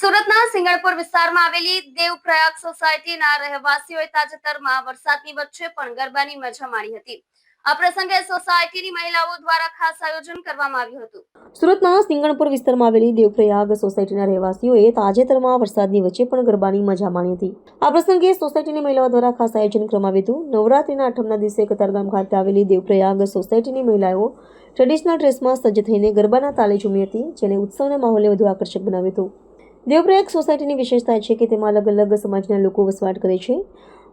સુરતના સિંગણપુર વિસ્તારમાં આવેલી દેવપ્રયાગ સોસાયટીના રહેવાસીઓએ તાજેતરમાં વરસાદની વચ્ચે પણ ગરબાની મજા માણી હતી. આ પ્રસંગે સોસાયટીની મહિલાઓ દ્વારા ખાસ આયોજન કરવામાં આવ્યું હતું. સુરતના સિંગણપુર વિસ્તારમાં આવેલી દેવપ્રયાગ સોસાયટીના રહેવાસીઓએ તાજેતરમાં વરસાદની વચ્ચે પણ ગરબાની મજા માણી હતી. આ પ્રસંગે સોસાયટીની મહિલાઓ દ્વારા ખાસ આયોજન કરવામાં આવ્યું હતું. નવરાત્રીના આઠમના દિવસે કતારગામ ખાતે આવેલી દેવપ્રયાગ સોસાયટીની મહિલાઓ ટ્રેડિશનલ ડ્રેસમાં સજ્જ થઈને ગરબાના તાલે ઝૂમી હતી, જેને ઉત્સવના માહોલને વધુ આકર્ષક બનાવ્યું હતું. દેવપ્રયાગ સોસાયટીની વિશેષતા છે કે તેમાં અલગ અલગ સમાજના લોકો વસવાટ કરે છે.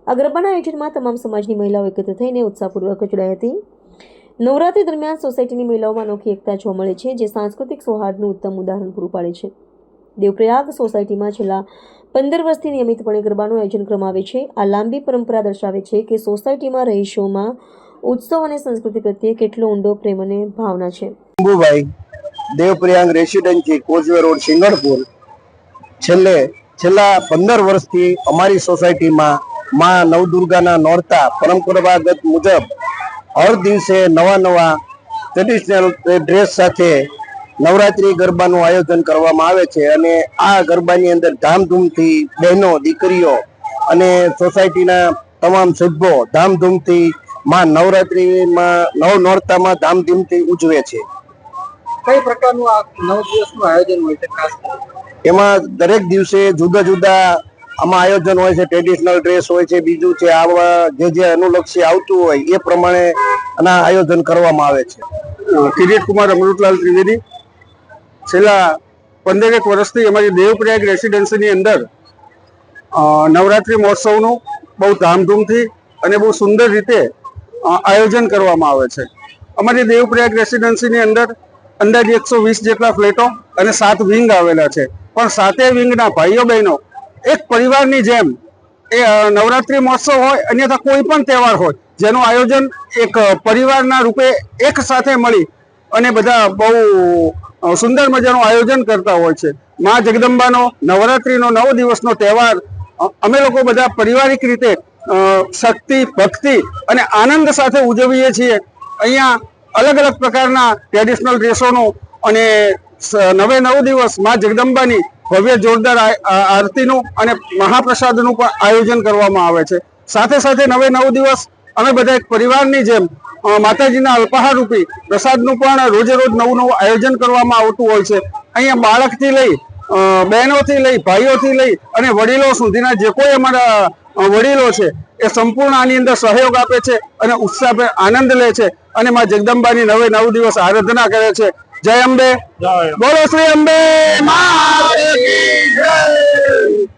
આ ગરબાના આયોજનમાં તમામ સમાજની મહિલાઓ એકત્ર થઈને ઉત્સાહપૂર્વક જોડાઈ હતી. નવરાત્રી દરમિયાન સોસાયટીની મહિલાઓમાં અનોખી એકતા જોવા મળે છે, જે સાંસ્કૃતિક સૌહાર્દનું ઉત્તમ ઉદાહરણ પૂરું પાડે છે. દેવપ્રયાગ સોસાયટીમાં છેલ્લા પંદર વર્ષથી નિયમિતપણે ગરબાનું આયોજન કરવામાં આવે છે. આ લાંબી પરંપરા દર્શાવે છે કે સોસાયટીમાં રહીશોમાં ઉત્સવ અને સંસ્કૃતિ પ્રત્યે કેટલો ઊંડો પ્રેમ અને ભાવના છે. દેવપ્રયાગ રેસિડેન્સી કોચવે રોડ સિંગણપુર. છેલ્લે છેલ્લા પંદર વર્ષથી અમારી સોસાયટીમાં માં નવદુર્ગાના નોરતા પરંપરાગત મુજબ હર દિવસે નવા નવા ટ્રેડિશનલ ડ્રેસ સાથે નવરાત્રી ગરબાનું આયોજન કરવામાં આવે છે અને આ ગરબાની અંદર ધામધૂમથી બહેનો, દીકરીઓ અને સોસાયટીના તમામ સભ્યો ધામધૂમથી માં નવરાત્રીમાં, નવ નોરતામાં ધામધૂમથી ઉજવે છે કઈ પ્રકારનું આ નવ દિવસનું આયોજન હોય છે ખાસ? એમાં દરેક દિવસે જુદા જુદા આમાં આયોજન હોય છે ટ્રેડિશનલ ડ્રેસ હોય છે, બીજું છે, આવા જે જે અનુલક્ષી આવતું હોય એ પ્રમાણે આના આયોજન કરવામાં આવે છે. કિરીટ કુમાર અમૃતલાલ ત્રિવેદી. છેલ્લા પંદરેક વર્ષથી અમારી દેવપ્રયાગ રેસિડેન્સીની અંદર નવરાત્રિ મહોત્સવનું બહુ ધામધૂમથી અને બહુ સુંદર રીતે આયોજન કરવામાં આવે છે. અમારી દેવપ્રયાગ રેસિડેન્સીની અંદર અંદાજે એકસો વીસ જેટલા ફ્લેટો અને સાત વિંગ આવેલા છે. પણ સાતે વિંગના ભાઈઓ બહેનો, એક પરિવારની જેમ એ નવરાત્રિ મહોત્સવ હોય, અન્યથા કોઈ પણ તહેવાર હોય, જેનું આયોજન એક પરિવારના રૂપે એક સાથે મળી અને બધા બહુ સુંદર મજાનું આયોજન કરતા હોય છે. મા જગદંબાનો નવરાત્રિનો નવ દિવસનો તહેવાર અમે લોકો બધા પારિવારિક રીતે શક્તિ, ભક્તિ અને આનંદ સાથે ઉજવીએ છીએ. અહીંયા અલગ અલગ પ્રકારના ટ્રેડિશનલ ડ્રેસોનું અને નવે નવ દિવસમાં જગદંબાની ભવ્ય જોરદાર આરતીનું અને મહાપ્રસાદનું પણ આયોજન કરવામાં આવે છે. સાથે સાથે નવે નવ દિવસ અમે બધા એક પરિવારની જેમ માતાજીના અલ્પાહાર પ્રસાદનું પણ રોજે રોજ નવું નવું આયોજન કરવામાં આવતું હોય છે. અહીંયા બાળકથી લઈ બહેનોથી લઈ, ભાઈઓથી લઈ અને વડીલો સુધીના જે કોઈ અમારા વડીલો છે, એ સંપૂર્ણ આની અંદર સહયોગ આપે છે અને ઉત્સાહ આનંદ લે છે અને માં જગદંબાની નવે નવ દિવસ આરાધના કરે છે. જય અંબે. બોલો શ્રી અંબે. મા